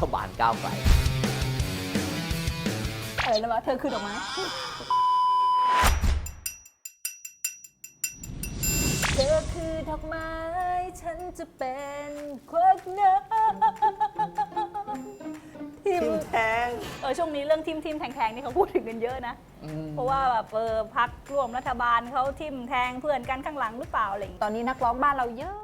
ฐบาลก้าวไกลอะไรนะวะเธอคือดอกไม้เธอคือดอกไม้ ฉันจะเป็นควักน้ำทิมทิมแทงเออช่วงนี้เรื่องทิมทิมแทงแทงนี่เขาพูดถึงกันเยอะนะ เพราะว่าแบบเออพักร่วมรัฐบาลเขาทิมแทงเพื่อนกันข้างหลังหรือเปล่าอะไรอย่างงี้ตอนนี้นักร้องบ้านเราเยอะ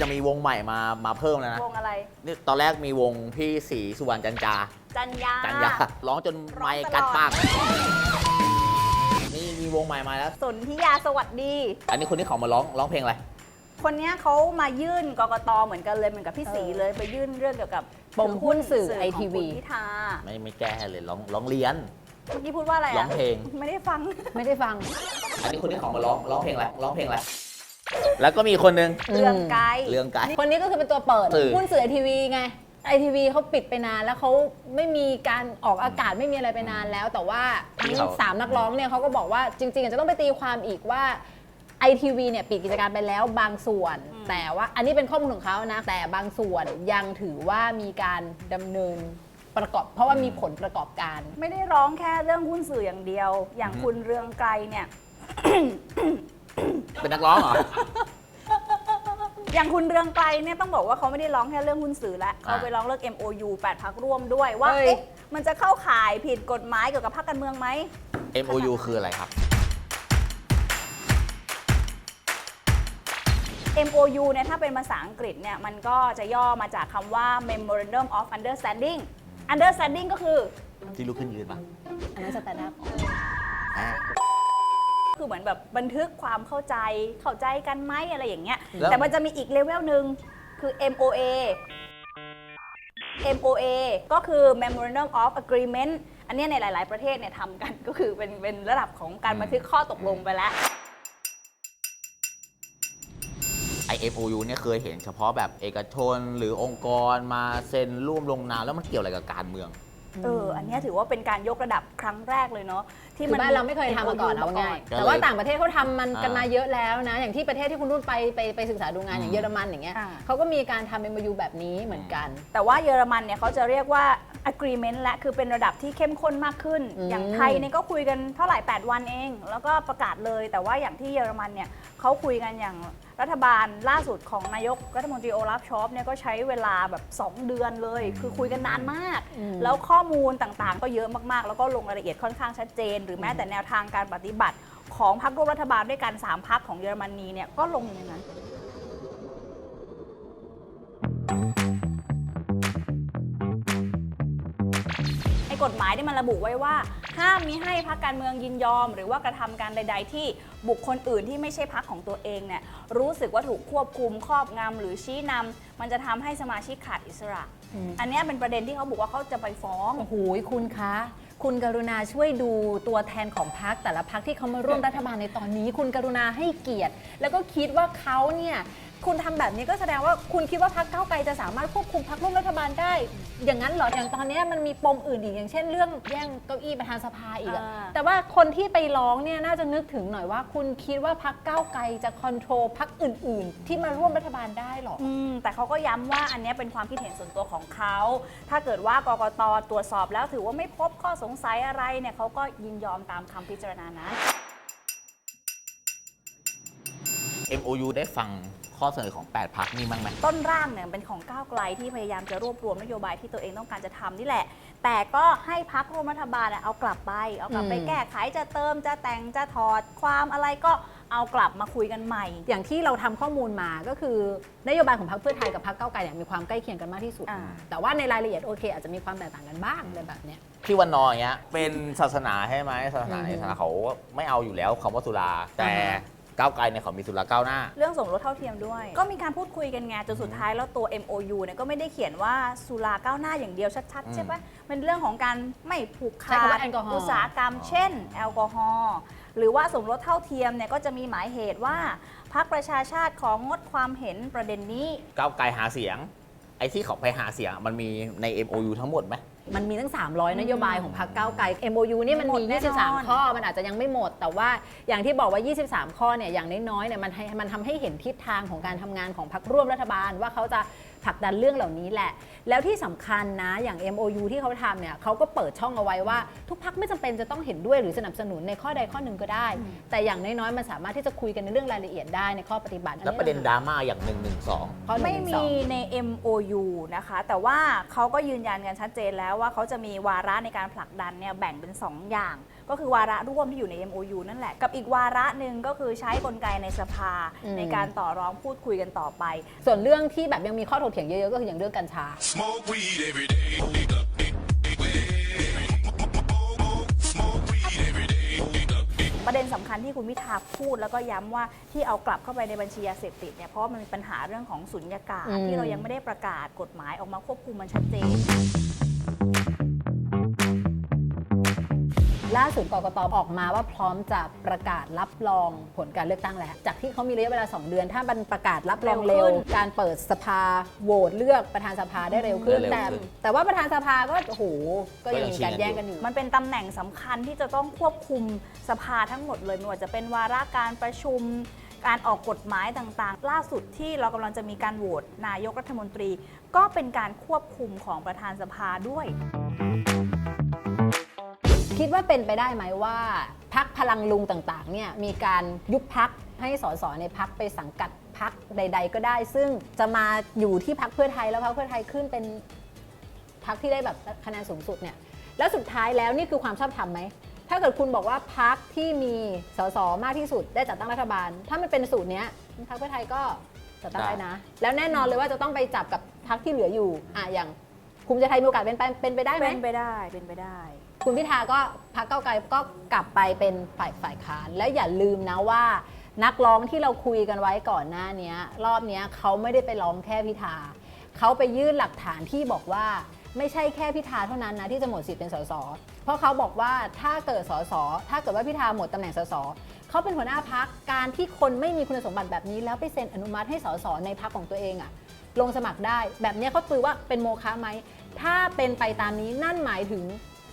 จะมีวงใหม่มามาเพิ่มแล้วนะวงอะไร นี่ตอนแรกมีวงพี่ศรีสุวรรณจันจา จันยา จันยาร้องจนร้องไม่ตลอดกัดปากนี่มีวงใหม่มาแล้ว สนธิยาสวัสดี อันนี้คนที่เขามาร้องร้องเพลงอะไร คนเนี้ยเขามายื่นกกตเหมือนกันเลยเหมือนกับพี่ศรีเลยไปยื่นเรื่องเกี่ยวกับปมหุ้นสื่อของ ITV คุณพิธาไม่ไม่แก้เลยร้องร้องเรียน เมื่อกี้พูดว่าอะไรร้ออะงเพลง ไม่ได้ฟัง ไม่ได้ฟัง อันนี้คนที่เขามาร้องร้องเพลงอะไรร้องเพลงอะไร แล้วก็มีคนหนึ่งเรื่องไกลเรื่องไกล คนนี้ก็คือเป็นตัวเปิดสื่อ หุ้นสื่อไอทีวีไงไอทีวีเขาปิดไปนานแล้วเขาไม่มีการออกอากาศไม่มีอะไรไปนานแล้ว แต่ว่าทั้งสามนักร้องเนี่ยเขาก็บอกว่าจริงๆอาจจะต้องไปตีความอีกว่าไอทีวีเนี่ยปิดกิจการไปแล้วบางส่วน แต่ว่าอันนี้เป็นข้อมูลของเขานะ แต่บางส่วนยังถือว่ามีการดำเนินประกอบ เพราะว่ามีผลประกอบการ ไม่ได้ร้องแค่เรื่องหุ้นสื่ออย่างเดียว อย่างคุณเรืองไกลเนี่ย เป็นนักร้องเหรอ อย่างคุณเรืองไกลเนี่ยต้องบอกว่าเขาไม่ได้ร้องแค่เรื่องหุ้นสื่อแล้วเขาอ่าไปร้องเรื่อง MOU 8พักร่วมด้วยว่าเฮ้ย เอ๊ะมันจะเข้าข่ายผิดกฎหมายเกี่ยวกับพรรคการเมืองไหม MOU คืออะไรครับ MOU เนี่ยถ้าเป็นภาษาอังกฤษเนี่ยมันก็จะย่อมาจากคำว่า Memorandum of Understanding Understanding ก็คือที่ลุกขึ้นยืนปะอันนั้นสแตนด์อัพ อ่า คือเหมือนแบบบันทึกความเข้าใจเข้าใจกันไหมอะไรอย่างเงี้ยแล้ว แต่มันจะมีอีกเลเวลหนึ่งคือ MOA MOA ก็คือ Memorandum of Agreement อันเนี้ยในหลาย ๆ ประเทศเนี่ยทำกันก็คือเป็นเป็นระดับของการบันทึกข้อตกลงไปแล้วไอ MOU เนี่ยเคยเห็นเฉพาะแบบเอกชนหรือองค์กรมาเซ็นร่วมลงนามแล้วมันเกี่ยวอะไรกับการเมือง เออ อันเนี้ยถือว่าเป็นการยกระดับครั้งแรกเลยเนาะ ที่คือบ้านเราไม่เคยทำมาก่อน MOU เอาง่ายก็เลยแต่ว่าต่างประเทศเขาทำมันกันอ่ามมาเยอะแล้วนะ อย่างที่ประเทศที่คุณนุ่นไปไปไปศึกษาดูงานอย่างอืมเยอรมันอย่างเงี้ยอ่าเขาก็มีการทำเป็นมายูแบบนี้เหมือนกัน แต่ว่าเยอรมันเนี่ยเขาจะเรียกว่า agreement และคือเป็นระดับที่เข้มข้นมากขึ้นอืมอย่างไทยเนี่ยก็คุยกันเท่าไหร่ 8 วันเอง แล้วก็ประกาศเลย แต่ว่าอย่างที่เยอรมันเนี่ยเขาคุยกันอย่างรัฐบาลล่าสุดของนายกรัฐมนตรีโอลาฟชอปเนี่ยก็ใช้เวลาแบบ 2 เดือนเลย คือคุยกันนานมาก แล้วข้อมูลต่างๆ ก็เยอะมากๆ แล้วก็ลงรายละเอียดค่อนข้างชัดเจนหรือแม้แต่แนวทางการปฏิบัติของพรรคร่วมรัฐบาลด้วยกันสามพรรคของเยอรมนีเนี่ยก็ลงอยู่ในนั้นไอ้กฎหมายที่มันระบุไว้ว่า ห้ามมิให้พรรคการเมืองยินยอม หรือว่ากระทำการใด ๆ ที่บุคคลอื่นที่ไม่ใช่พรรคของตัวเองเนี่ยรู้สึกว่าถูกควบคุมครอบงำหรือชี้นำมันจะทำให้สมาชิกขาดอิสระ อันเนี้ยเป็นประเด็นที่เขาบอกว่าเขาจะไปฟ้องโอ้โหคุณคะ คุณกรุณาช่วยดูตัวแทนของพักแต่ละพักที่เขามาร่วมรัฐบาลในตอนนี้ คุณกรุณาให้เกียรติ แล้วก็คิดว่าเขาเนี่ย คุณทำแบบนี้ก็แสดงว่าคุณคิดว่าพักเก้าวไกลจะสามารถควบคุมพักร่วมรัฐบาลได้ อย่างนั้นเหรอ อย่างตอนเนี้ยมันมีปมอื่นอีกอย่างเช่นเรื่องแย่งเก้าอี้ประธานสภาอีกอะอ่า แต่ว่าคนที่ไปร้องเนี่ยน่าจะนึกถึงหน่อยว่า คุณคิดว่าพักก้าวไกลจะคอนโทรลพักอื่น ๆ ที่มาร่วมรัฐบาลได้เหรอ อืมแต่เขาก็ย้ำว่าอันเนี้ยเป็นความคิดเห็นส่วนตัวของเขา ถ้าเกิดว่ากกตตรวจสอบแล้วถือว่าไม่พบข้อสงสัยอะไรเนี่ยเขาก็ยินยอมตามคำพิจารณานั้น MOU ได้ฟังข้อเสนอของ 8 พักนี่มั้างไหม ต้นร่างเนี่ยเป็นของก้าวไกลที่พยายามจะรวบรวมนโยบายที่ตัวเองต้องการจะทำนี่แหละ แต่ก็ให้พักร่วมรัฐบาลเนี่ยเอากลับไป เอากลับไปอืม แก้ไขจะเติมจะแต่งจะถอดความอะไรก็เอากลับมาคุยกันใหม่ อย่างที่เราทำข้อมูลมาก็คือนโยบายของพรรคเพื่อไทยกับพรรคก้าวไกลเนี่ยมีความใกล้เคียงกันมากที่สุด อ่า แต่ว่าในรายละเอียดโอเค อาจจะมีความแตกต่างกันบ้างอะไรแบบเนี้ยที่วันนออย่างเงี้ยเป็นศาสนาใช่ไหมศาสนาอืมในศาสนาเขาไม่เอาอยู่แล้วคำว่าสุรา แต่อ่าฮะ ก้าวไกลเนี่ยเขามีสุราก้าวหน้า เรื่องสมรสเท่าเทียมด้วย ก็มีการพูดคุยกันไงจนสุดท้ายแล้วตัว MOU เนี่ยก็ไม่ได้เขียนว่าสุราก้าวหน้าอย่างเดียวชัดอืม ๆ ใช่ปะเป็นเรื่องของการไม่ผูกใช้ขาคำดว่าแอลกอฮอล์ อุตสาหกรรม เช่น แอลกอฮอล์หรือว่าสมรสเท่าเทียมเนี่ยก็จะมีหมายเหตุว่าพรรคประชาชาติของงดความเห็นประเด็นนี้ ก้าวไกลหาเสียง ไอ้ที่เขาไปหาเสียงมันมีใน MOU ทั้งหมดไหม มันมีตั้ง 300 นโยบายของพรรคก้าวไกล MOU นี่มันหมมีดแน่นอน 23 ข้อมันอาจจะยังไม่หมด แต่ว่าอย่างที่บอกว่า 23 ข้อเนี่ยอย่างน้อยๆเนี่ยมันให้มันทำให้เห็นทิศทางของการทำงานของพรรคร่วมรัฐบาล ว่าเขาจะ ผลักดันเรื่องเหล่านี้แหละ แล้วที่สำคัญนะอย่าง MOU ที่เขาทำเนี่ยเขาก็เปิดช่องเอาไว้ว่า ทุกพักไม่จำเป็นจะต้องเห็นด้วยหรือสนับสนุนในข้อใดข้อหนึ่งก็ได้ แต่อย่างน้อยๆมันสามารถที่จะคุยกันในเรื่องรายละเอียดได้ในข้อปฏิบัติแล้วประเด็นดราม่าอย่าง1นึข้อหนึ่งไม่หนึ่งมีสองใน MOU นะคะ แต่ว่าเขาก็ยืนยันกันชัดเจนแล้วว่าเขาจะมีวาระในการผลักดันเนี่ยแบ่งเป็น 2 อย่าง ก็คือวาระร่วมที่อยู่ใน MOU นั่นแหละ กับอีกวาระหนึ่งก็คือใช้กลไกในสภาอืม ในการต่อรองพูดคุยกันต่อไป ส่วนเรื่องที่แบบยังมีข้อถกเถียงเยอะๆก็คืออย่างเรื่องกัญชา Smoke weed every day. ประเด็นสำคัญที่คุณพิธาพูดแล้วก็ย้ำว่าที่เอากลับเข้าไปในบัญชียาเสพติดเนี่ยเพราะว่ามันมีปัญหาเรื่องของสุญญากาศ อืม ที่เรายังไม่ได้ประกาศกฎหมายออกมาควบคุมมันชัดเจน ล่าสุดกกตออกมาว่าพร้อมจะประกาศรับรองผลการเลือกตั้งแล้ว จากที่เขามีระยะเวลา 2 เดือน ถ้ามันประกาศรับรองเร็เร็ววขึ้นการเปิดสภาโหวตเลือกประธานสภาได้เร็วขึ้นได้เร็วแต่ขึ้นแต่ว่าประธานสภาก็โอ้โหก็ยังมีการแย่งกันอยู่มันเป็นตำแหน่งสำคัญที่จะต้องควบคุมสภาทั้งหมดเลยไม่ว่าจะเป็นวาระการประชุมการออกกฎหมายต่างๆ ล่าสุดที่เรากำลังจะมีการโหวตนายกรัฐมนตรี ก็เป็นการควบคุมของประธานสภาด้วย คิดว่าเป็นไปได้ไหมว่าพักพลังลุงต่างๆเนี่ยมีการยุบพักให้สสในพักไปสังกัดพักใด ๆ ก็ได้ ซึ่งจะมาอยู่ที่พักเพื่อไทยแล้วพักเพื่อไทยขึ้นเป็นพักที่ได้แบบคะแนนสูงสุดเนี่ยแล้วสุดท้ายแล้วนี่คือความชอบธรรมไหมถ้าเกิดคุณบอกว่าพักที่มีสสมากที่สุดได้จัดตั้งรัฐบาล ถ้ามันเป็นสูตรเนี้ยพักเพื่อไทยก็จัดตั้งได้นะ แล้วแน่นอนเลยว่าจะต้องไปจับกับพักที่เหลืออยู่อะอย่างภูมิใจไทยมีโอกาสเป็นไปเป็นไปได้ไหมเป็นไปได้เป็นไปได้ คุณพิธาก็พักเก้าไกลก็กลับไปเป็นฝ่ายฝ่ายค้าน และอย่าลืมนะว่า นักร้องที่เราคุยกันไว้ก่อนหน้านี้รอบนี้เขาไม่ได้ไปร้องแค่พิธาเขาไปยื่นหลักฐานที่บอกว่าไม่ใช่แค่พิธาเท่านั้นนะที่จะหมดสิทธิ์เป็นสส เพราะเขาบอกว่าถ้าเกิดสส ถ้าเกิดว่าพิธาหมดตำแหน่งสส เขาเป็นหัวหน้าพักการที่คนไม่มีคุณสมบัติแบบนี้ แล้วไปเซ็นอนุมัติให้สสในพักของตัวเองอะลงสมัครได้ แบบนี้เขาตือว่าเป็นโมฆะไหม ถ้าเป็นไปตามนี้นั่นหมายถึง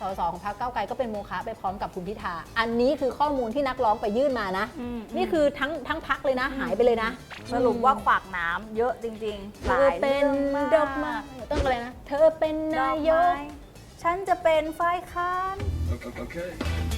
สสของพรรคก้าวไกลก็เป็นโมฆะไปพร้อมกับคุณพิธา อันนี้คือข้อมูลที่นักร้องไปยื่นมานะ อืมนี่คือทั้งทั้งพักเลยนะหายไปเลยนะสรุปว่าขวากน้ำเยอะจริงๆเธหอลายเป็นรื่องดอกไม้ต้องอะไรนะ เธอเป็นดนาอกยไม้กฉันจะเป็นฝ่ายค้าน Okay.